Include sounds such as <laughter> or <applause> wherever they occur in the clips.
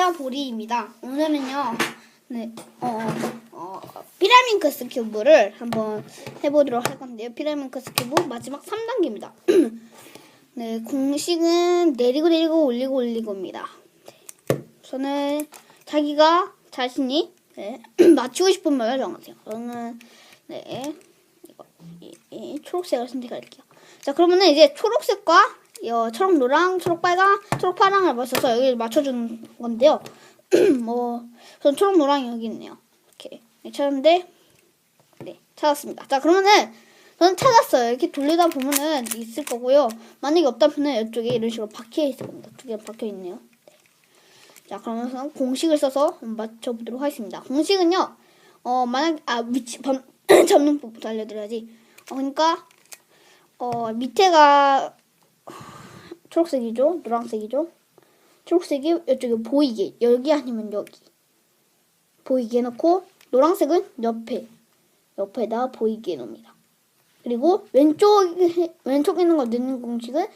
안녕하세요 보리입니다. 오늘은요, 네, 어, 어, 피라민크스 큐브를 한번 해보도록 할 건데요. 피라민크스 큐브 마지막 3단계입니다. <clears throat> 네, 공식은 내리고 내리고 올리고 올리고입니다. 네. 저는 자기가 자신이 네, <clears throat> 맞추고 싶은 말을 정하세요. 저는 네, 이거 이, 이 초록색을 선택할게요. 자, 그러면은 이제 초록색과 어, 초록 노랑, 초록 빨강, 초록 파랑을 맞춰서 여기 맞춰주는 건데요. <clears throat> 뭐, 전 초록 노랑이 여기 있네요. 이렇게 네, 찾았는데, 네, 찾았습니다. 자, 그러면은 저는 찾았어요. 이렇게 돌리다 보면은 있을 거고요. 만약에 없다면은 이쪽에 이런 식으로 박혀 있을 겁니다. 두 개 박혀 있네요. 네. 자, 그러면서 공식을 써서 맞춰보도록 하겠습니다. 공식은요, 어, 만약, 아, 위치, 번, 잡는 법부터 알려드려야지. 어, 그러니까, 어, 밑에가 초록색이죠? 노란색이죠? 초록색이 이쪽에 보이게, 여기 아니면 여기. 보이게 해놓고, 노란색은 옆에, 옆에다 보이게 해놓습니다. 그리고 왼쪽, 왼쪽에 있는 거 넣는 공식은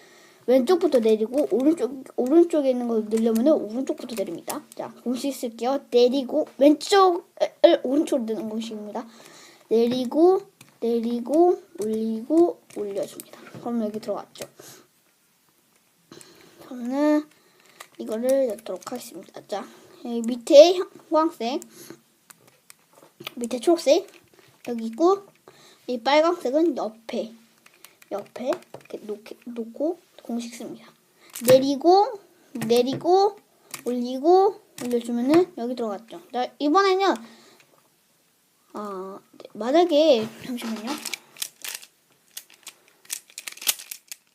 왼쪽부터 내리고, 오른쪽, 오른쪽에 있는 거 넣으려면 오른쪽부터 내립니다. 자, 공식 쓸게요. 내리고, 왼쪽을 오른쪽으로 넣는 공식입니다. 내리고, 내리고, 올리고, 올려줍니다. 그럼 여기 들어갔죠. 저는 이거를 넣도록 하겠습니다. 자, 여기 밑에 황색, 밑에 초록색 여기 있고 이 빨간색은 옆에 옆에 이렇게 놓게, 놓고 공식 씁니다. 내리고 내리고 올리고 올려주면은 여기 들어갔죠. 자, 이번에는 아 네, 만약에 잠시만요.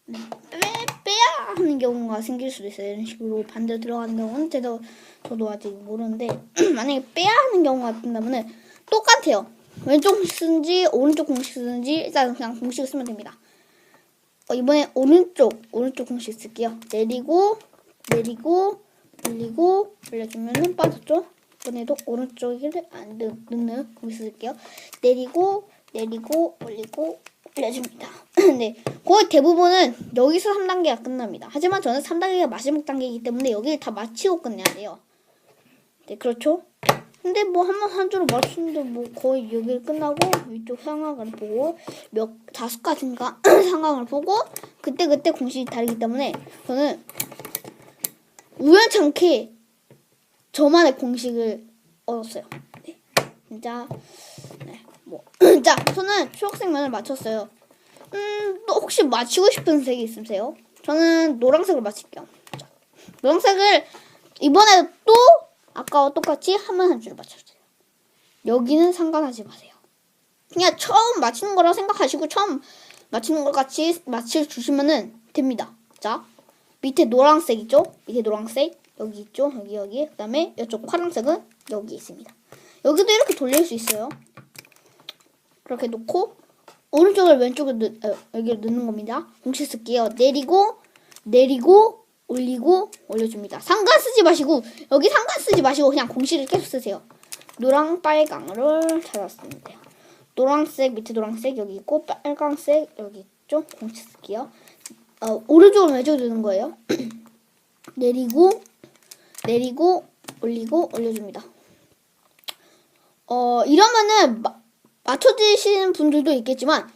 네, 빼, 빼야 하는 경우가 생길 수도 있어요. 이런 식으로 반대로 들어가는 경우는 저도, 저도 아직 모르는데 <clears throat> 만약에 빼야 하는 경우가 된다면은 똑같아요. 왼쪽 공식 쓰든지 오른쪽 공식 쓰든지 일단 그냥 공식을 쓰면 됩니다. 어, 이번에 오른쪽 오른쪽 공식 쓸게요. 내리고 내리고 올리고 올려주면은 빠졌죠. 이번에도 오른쪽을 안 넣- 넣는 공식 쓸게요. 내리고 내리고 올리고 올려줍니다. <clears throat> 네, 거의 대부분은 여기서 3단계가 끝납니다. 하지만 저는 3단계가 마지막 단계이기 때문에 여기를 다 마치고 끝내야 돼요. 네, 그렇죠? 근데 뭐 한번 한 줄을 맞추는데 뭐 거의 여기를 끝나고 위쪽 상황을 보고 몇 다섯 가지인가 <clears throat> 상황을 보고 그때 그때 공식이 다르기 때문에 저는 우연찮게 저만의 공식을 얻었어요. 네, 진짜 네, 뭐, <clears throat> 자, 저는 초록색 면을 맞췄어요. 음, 또 혹시 맞추고 싶은 색이 있으세요? 저는 노란색을 맞출게요. 자, 노란색을 이번에도 또 아까와 똑같이 한번 한줄 맞춰주세요. 여기는 상관하지 마세요. 그냥 처음 맞히는 거라고 생각하시고 처음 맞히는 것 같이 맞춰 주시면은 됩니다. 자, 밑에 노란색 있죠? 밑에 노란색 여기 있죠? 여기 여기. 그다음에 이쪽 파란색은 여기 있습니다. 여기도 이렇게 돌릴 수 있어요. 그렇게 놓고 오른쪽을 왼쪽으로 넣, 어, 여기를 넣는 겁니다. 공식 쓸게요. 내리고 내리고 올리고 올려줍니다. 상관 쓰지 마시고 여기 상관 쓰지 마시고 그냥 공식을 계속 쓰세요. 노랑 빨강을 찾았습니다. 노란색 밑에 노란색 여기 있고 빨강색 여기 있죠. 공식 쓸게요. 어, 오른쪽을 왼쪽으로 넣는 거예요. <clears throat> 내리고 내리고 올리고 올려줍니다. 어 이러면은 마, 맞춰지시는 분들도 있겠지만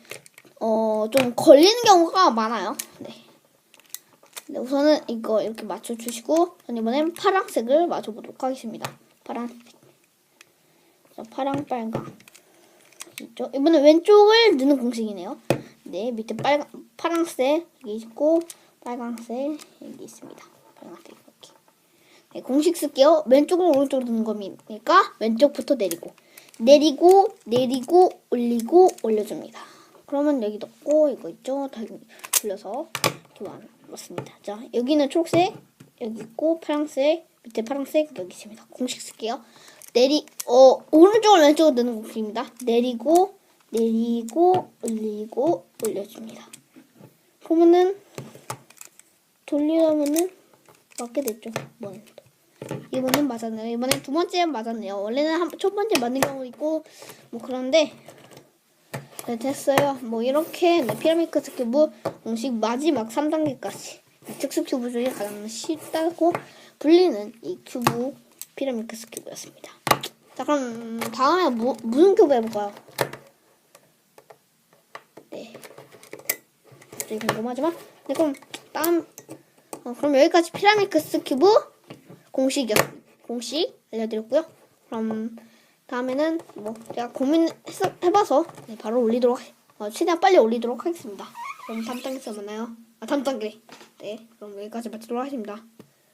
어 좀 걸리는 경우가 많아요. 네. 네, 우선은 이거 이렇게 맞춰주시고 전 이번엔 파란색을 맞춰보도록 하겠습니다. 파란색. 자, 파랑 빨강. 있죠? 이번엔 왼쪽을 넣는 공식이네요. 네, 밑에 빨강 파란색 여기 있고 빨강색 여기 있습니다. 빨간색 이렇게. 네, 공식 쓸게요. 왼쪽을 오른쪽으로 넣는 거니까 왼쪽부터 내리고 내리고 내리고 올리고 올려줍니다. 그러면 여기 넣고 이거 있죠? 다 돌려서 이렇게 왔습니다. 자 여기는 초록색 여기 있고 파란색 밑에 파란색 여기 있습니다. 공식 쓸게요. 내리 어 오른쪽을 왼쪽으로 넣는 공식입니다. 내리고 내리고 올리고 올려줍니다. 그러면은 돌리려면은 맞게 됐죠. 이번엔 이번엔 맞았네요. 이번엔 두 번째는 맞았네요. 원래는 한, 첫 번째 맞는 경우 있고 뭐 그런데 네, 됐어요. 뭐 이렇게 네, 피라미드 스큐브 공식 마지막 3단계까지 특수 큐브 중에 가장 쉽다고 불리는 이 큐브 피라미드 큐브였습니다. 자 그럼 다음에 무, 무슨 큐브 해볼까요? 네. 갑자기 궁금하지만 네 그럼 다음 어, 그럼 여기까지 피라미드 큐브 공식이요. 공식 알려드렸고요. 그럼 다음에는 뭐 제가 고민해봐서 네, 바로 올리도록 하- 어, 최대한 빨리 올리도록 하겠습니다. 그럼 다음 단계에서 만나요. 아 다음 단계. 네 그럼 여기까지 마치도록 하겠습니다.